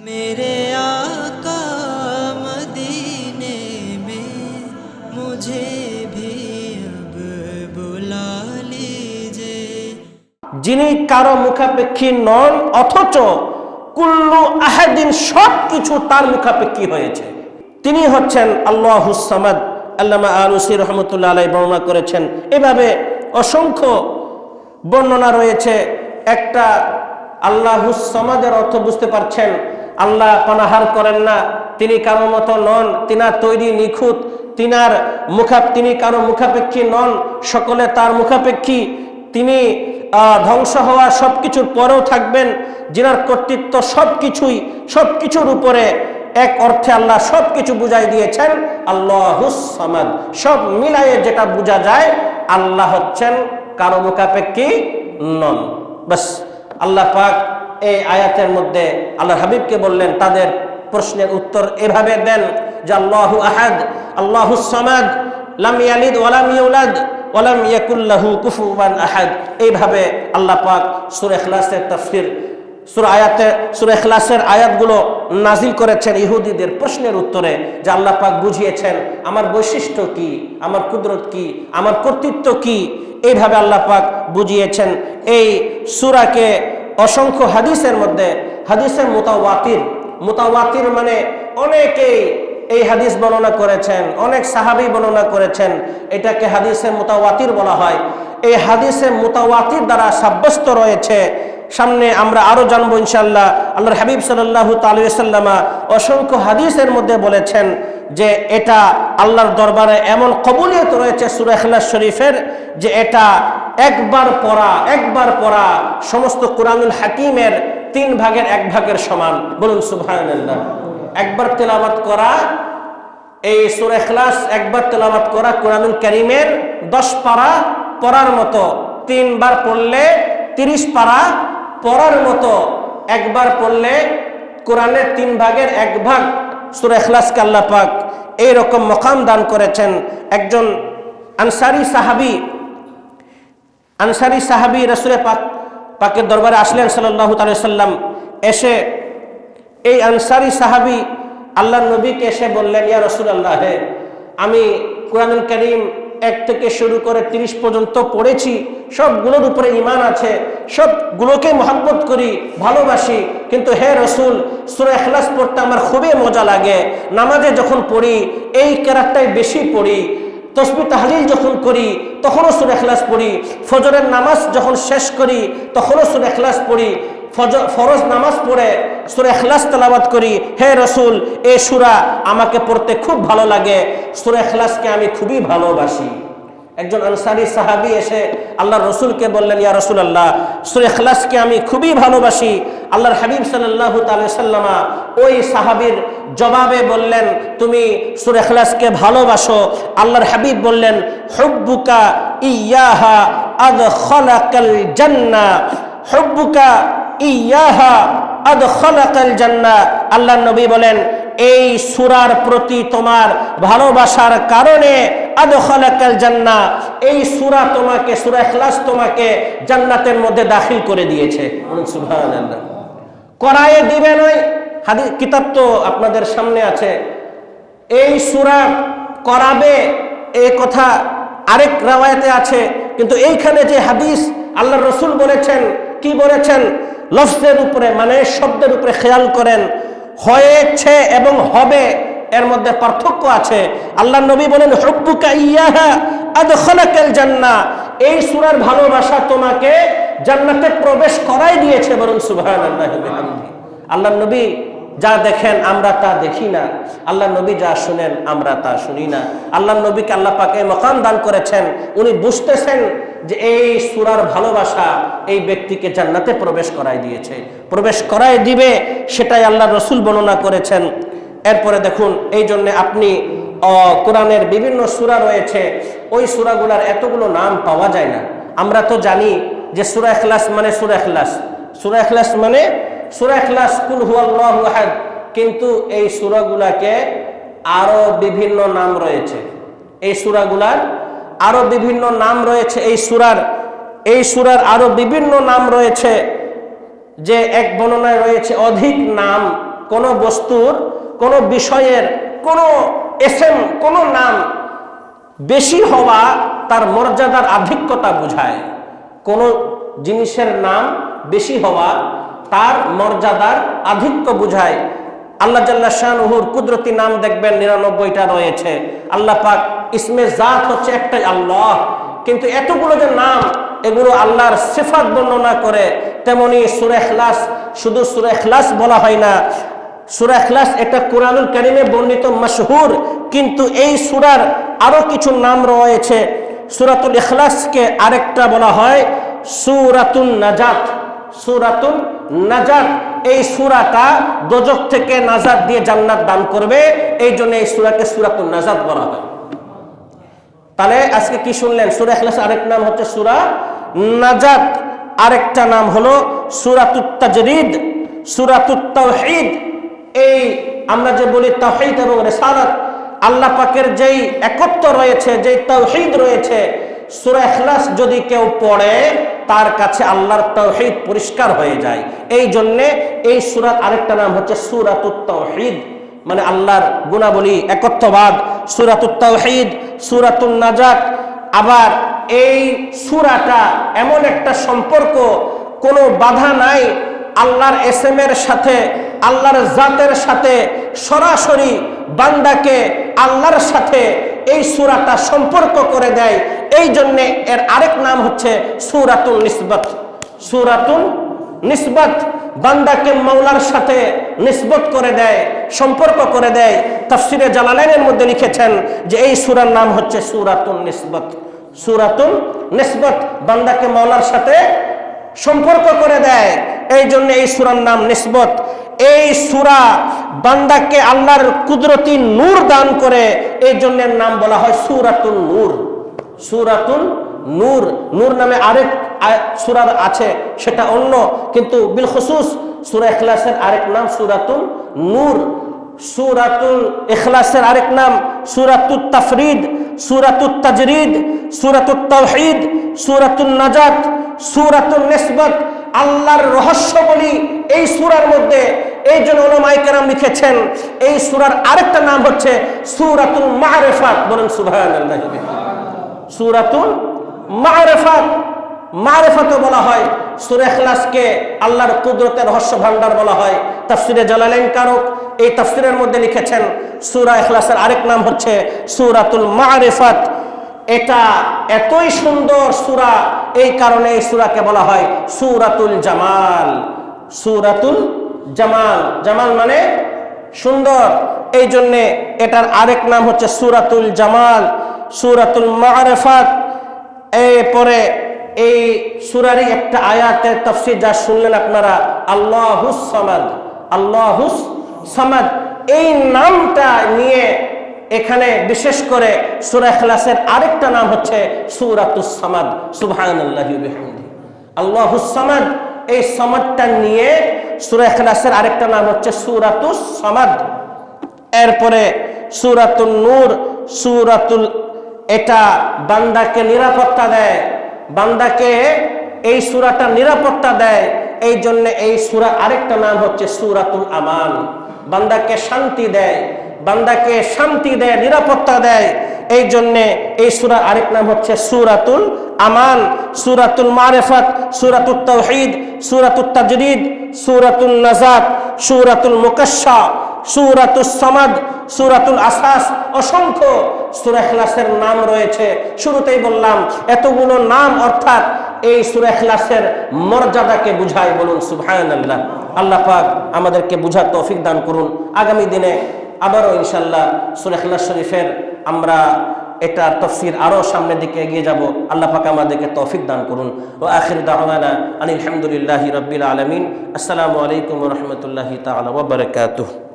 मेरे आका मदीने में मुझे भी अब बुला लीजिए যিনি কারো মুখাপেক্ষী নন অথচ কুল্লু আহাদিন সব কিছু তার মুখাপেক্ষী হয়েছে তিনি হচ্ছেন আল্লাহ সামাদ আল্লামা আলুসি রহমতুল্লাহ আলাই বর্ণনা করেছেন এভাবে অসংখ্য বর্ণনা রয়েছে একটা আল্লাহ সমাদের অর্থ বুঝতে পারছেন আল্লাহ পানাহার করেন না। তিনি কারও মতো নন, তিনার তৈরি নিখুঁত, তিনার মুখা তিনি কারও মুখাপেক্ষী নন, সকলে তার মুখাপেক্ষী। তিনি ধ্বংস হওয়া সব কিছুর পরেও থাকবেন, যিনার কর্তৃত্ব সব কিছুই সব কিছুর উপরে এক অর্থে আল্লাহ সব কিছু বুঝাই দিয়েছেন আল্লাহ সব মিলাইয়ে যেটা বোঝা যায়, আল্লাহ হচ্ছেন কারও মুখাপেক্ষী নন। বাস, আল্লাহ পাক এই আয়াতের মধ্যে আল্লাহ হাবিবকে বললেন, তাদের প্রশ্নের উত্তর এভাবে দেন যে, আল্লাহু আহাদ, আল্লাহু সামাদ, লাম ইয়ালিদ ওয়ালাম ইউলাদ ওয়ালাম ইয়াকুল্লাহু কুফুয়ান আহাদ। এইভাবে আল্লাহ পাক সূরা ইখলাসের তাফসীর, সূরা আয়াতে, সূরা ইখলাসের আয়াতগুলো নাজিল করেছেন ইহুদিদের প্রশ্নের উত্তরে, যে আল্লাহ পাক বুঝিয়েছেন, আমার বৈশিষ্ট্য কি? আমার কুদরত কি? আমার কর্তৃত্ব কি? এইভাবে আল্লাহ পাক বুঝিয়েছেন। এই সূরাকে অসংখ্য হাদিসের মধ্যে, হাদিসের মোতাওয়াতির মোতাওয়াতির মানে অনেকেই এই হাদিস বর্ণনা করেছেন, অনেক সাহাবী বর্ণনা করেছেন, এটাকে হাদিসের মোতাওয়াতির বলা হয়। এই হাদিসে মোতাওয়াতির দ্বারা সাব্যস্ত রয়েছে। সামনে আমরা আরও জানব ইনশাল্লাহ আল্লাহর হাবিব সাল্লাহ তালুসাল্লামা অসংখ্য হাদিসের মধ্যে বলেছেন যে এটা আল্লাহর দরবারে এমন কবুলিয়ত রয়েছে সুরা ইখলাস শরীফের যে এটা একবার পড়া একবার পড়া, সমস্ত কোরআনুল হাকিমের তিন ভাগের এক ভাগের সমান। বলুন সুবহানাল্লাহ। একবার তেলাওয়াত করা, এই সুরা ইখলাস একবার তেলাওয়াত করা কোরআনুল করিমের দশ পারা পড়ার মতো। তিনবার পড়লে তিরিশ পারা পড়ার মতো। একবার পড়লে কোরআনের তিন ভাগের এক ভাগ সুরা ইখলাসকে আল্লাহ এইরকম মকাম দান করেছেন। একজন আনসারি সাহাবি আনসারি সাহাবি রসুল পাক, পাকের দরবারে আসলেন সাল্লাহ সাল্লাম এসে এই আনসারি সাহাবি আল্লাহ নবীকে এসে বললেন, ইয়া রসুল আল্লাহ আমি কোরআনুল করিম এক থেকে শুরু করে তিরিশ পর্যন্ত পড়েছি। সবগুলোর উপরে ইমান আছে। সবগুলোকে মহাব্বত করি, ভালোবাসি। কিন্তু হে রসুল, সুরে এখলাস পড়তে আমার খুবই মজা লাগে। নামাজে যখন পড়ি, এই কেরাতটাই বেশি পড়ি। তসবি তাহলিল যখন করি, তখনও সুর এখলাস পড়ি। ফজরের নামাজ যখন শেষ করি, তখনও সুর এখলাস পড়ি। ফরজ নামাজ পড়ে, সুর এখলাস তালাবাদ করি। হে রসুল, এ সুরা আমাকে পড়তে খুব ভালো লাগে। সুর এখলাসকে আমি খুবই ভালোবাসি। একজন আনসারি সাহাবি এসে আল্লাহ রসুলকে বললেন, ইয়া রসুল আল্লাহ সুর এখলাসকে আমি খুবই ভালোবাসি। আল্লাহর হাবিব সাল্লাহ সাল্লামা ওই সাহাবির জবাবে বললেন, তুমি সুর এখলাসকে ভালোবাসো। আল্লাহর হাবিব বললেন, হব্বুকা ইয়াহা আদ খলাকাল জান্না। হব্বুকা ইয়াহা আদ খলাকাল জান্না। আল্লাহ নবী বলেন, এই সুরার প্রতি তোমার ভালোবাসার কারণে আদ খলাকাল জান্না এই সুরা তোমাকে সুরা ইখলাস তোমাকে জান্নাতের মধ্যে দাখিল করে দিয়েছে। সুবহানাল্লাহ। করায়ে দিবে নয় হাদি কিতাব তো আপনাদের সামনে আছে। এই সুরা করাবে এই কথা আরেক রাওয়ায়তে আছে। কিন্তু এইখানে যে হাদিস আল্লাহ রসুল বলেছেন কি বলেছেন? লফজের উপরে মানে শব্দের উপরে খেয়াল করেন। হয়েছে এবং হবে। এর মধ্যে পার্থক্য আছে। আল্লাহ নবী বলেন, হব্বুকা এই সূরার ভালোবাসা তোমাকে জান্নাতে প্রবেশ করাই দিয়েছে বলুন সুবহানাল্লাহি আল্লাহ নবী যা দেখেন আমরা তা দেখি না। আল্লাহ নবী যা শুনেন আমরা তা শুনি না। আল্লাহ নবীকে আল্লাহ পাকে মকান দান করেছেন। উনি বুঝতেছেন যে এই সুরার ভালোবাসা এই ব্যক্তিকে জান্নাতে প্রবেশ করাই দিয়েছে। প্রবেশ করাই দিবে, সেটাই আল্লাহ রসুল বর্ণনা করেছেন। এরপরে দেখুন, এই জন্য আপনি কোরআনের বিভিন্ন সুরা রয়েছে, ওই সুরাগুলার এতগুলো নাম পাওয়া যায় না। আমরা তো জানি যে সুরা এখলাস মানে সুরা এখলাস সুরা এখলাস মানে সুরা এখলাস কুল হুয়াল্লাহু আহাদ। কিন্তু এই সুরাগুলাকে আরও বিভিন্ন নাম রয়েছে। এই সুরাগুলার আরও বিভিন্ন নাম রয়েছে, এই সুরার এই সুরার আরও বিভিন্ন নাম রয়েছে। যে এক বর্ণনায় রয়েছে, অধিক নাম, কোনো বস্তুর কোনো বিষয়ের কোনো এসেম কোনো নাম বেশি হওয়া তার মর্যাদার আধিক্যতা বোঝায়। কোনো জিনিসের নাম বেশি হওয়া তার মর্যাদার আধিক্য বোঝায়। আল্লাহ জাল্লা শাহনুহুর কুদরতি নাম দেখবেন, নিরানব্বইটা রয়েছে। আল্লাহ পাক ইসমে জাত হচ্ছে একটাই আল্লাহ। কিন্তু এতগুলো যে নাম, এগুলো আল্লাহর সিফাত বর্ণনা করে, তেমনি সুরেখলাস শুধু সুরেখলাস বলা হয় না সুরা এখলাস এটা কোরআনুল কারিমে বর্ণিত মশহুর, কিন্তু এই সুরার আরও কিছু নাম রয়েছে। সুরাতুল ইখলাসকে আরেকটা বলা হয় সুরাতুন নাজাত। সুরাতুন নাজাত, এই সুরাটা দোজক থেকে নাজাত দিয়ে জান্নাত দান করবে, এই জন্য এই সুরাকে সুরাতুন নাজাত বলা হয়। তাহলে আজকে কি শুনলেন? সুরা এখলাস আরেক নাম হচ্ছে সুরা নাজাত। আরেকটা নাম হলো সুরাতুত তাজরিদ, সুরাতুত তাওহীদ। এই আমরা যে বলি তাওহীদ এবং রিসালাত, আল্লাহ পাকের যেই একত্ব রয়েছে, যেই তাওহীদ রয়েছে, সুরা এখলাস যদি কেউ পড়ে, তার কাছে আল্লাহর তাওহীদ পরিষ্কার হয়ে যায়। এই জন্যে এই সুরাত আরেকটা নাম হচ্ছে সুরাতুত তাওহীদ। মানে আল্লাহর গুণাবলী একত্ববাদ, সুরাতুত তাওহীদ, সুরাতুন নাজাত। আবার এই সুরাটা এমন একটা সম্পর্ক, কোনো বাধা নাই, আল্লাহর এসএম এর সাথে আল্লাহর জাতের সাথে সরাসরি বান্দাকে আল্লাহর সাথে এই সুরাটা সম্পর্ক করে দেয়। এই জন্যে এর আরেক নাম হচ্ছে সুরাতুল নিসবত। সুরাতুল নিসবত বান্দাকে মৌলার সাথে নিসবত করে দেয়, সম্পর্ক করে দেয়। তাফসিরে জালালাইনের মধ্যে লিখেছেন যে এই সুরার নাম হচ্ছে সুরাতুন নিসবত। সুরাতুন নিসবত বান্দাকে মৌলার সাথে সম্পর্ক করে দেয়। এই জন্য এই সুরার নাম নিসবত। এই সুরা বান্দাকে আল্লাহর কুদরতি নূর দান করে, এই জন্য নাম বলা হয় সুরাতুল নূর। সুরাতুল নূর। নূর নামে আরেক সুরার আছে, সেটা অন্য। কিন্তু বিলখসুস সুরা এখলাসের আরেক নাম সুরাতুল নূর। সুরাতুল এখলাসের আরেক নাম সুরাতুল তাফরিদ সুরাতুল তাজরিদ সুরাতুল তাওহীদ সুরাতুল নাজাত সুরাতুল নিসবত। আল্লাহর রহস্য বলি এই সুরার মধ্যে এই জন্য ওলামাই কেরাম লিখেছেন, এই সুরার আরেকটা নাম হচ্ছে সুরাতুল মারেফাত বলেন সুবহানাল্লাহ। সুরাতুল মারেফাত মারেফাতও বলা হয়, সুরে এখলাসকে আল্লাহর কুদরতের রহস্য ভান্ডার বলা হয়। তাফসিরে জালালাইন কারক এই তাফসিরের মধ্যে লিখেছেন, সুরা এখলাসের আরেক নাম হচ্ছে সুরাতুল মারেফাত এটা এতই সুন্দর সুরা, এই কারণে এই সুরাকে বলা হয় সুরাতুল জামাল। সুরাতুল জামাল। জামাল মানে সুন্দর। এই জন্যে এটার আরেক নাম হচ্ছে সুরাতুল জামাল, সুরাতুল মারেফাত। এরপরে এই সুরারই একটা আয়াতের তফসির যা শুনলেন আপনারা, আল্লাহুস সামাদ আল্লাহুস সামাদ। এই নামটা নিয়ে এখানে বিশেষ করে সুরা খ্লাসের আরেকটা নাম হচ্ছে সুরাতুস সামাদ। বিহামদিহি। আল্লাহুস সামাদ এই সমাদটা নিয়ে সুরা খ্লাসের আরেকটা নাম হচ্ছে সুরাতুস সমাদ। এরপরে সুরাতুল নূর, সুরাতুল, এটা বান্দাকে নিরাপত্তা দেয়, বান্দাকে এই সুরাটা নিরাপত্তা দেয় এই জন্য এই সুরা আরেকটা নাম হচ্ছে সুরাতুল আমান বান্দাকে শান্তি দেয়, বান্দাকে শান্তি দেয়, নিরাপত্তা দেয় এই জন্যে এই সুরা আরেক নাম হচ্ছে সুরাতুল আমান সুরাতুল মারেফাত সুরাতুল তৌহিদ সুরাতুল তাজরিদ সুরাতুল নাজাত, সুরাতুল মুকাশা সুরাতুল সমাদ, সুরাতুল আসাস। অসংখ্য সুরা খ্লাসের নাম রয়েছে। শুরুতেই বললাম, এতগুলো নাম অর্থাৎ এই সুরা খ্লাসের মর্যাদাকে বুঝায় বলুন সুবহান আল্লাহ আল্লাহ পাক আমাদেরকে বুঝার তৌফিক দান করুন। আগামী দিনে আবারও ইনশাল্লাহ সুরা খ্লাস শরীফের আমরা এটা তফসির আরও সামনের দিকে এগিয়ে যাব। আল্লাহ পাকে আমাদেরকে তৌফিক দান করুন। ও আখির দাওয়ানা আলহামদুলিল্লাহ রবিল আলমিন। আসসালামু আলাইকুম রহমতুল্লাহ তালা বারাকাতুহু।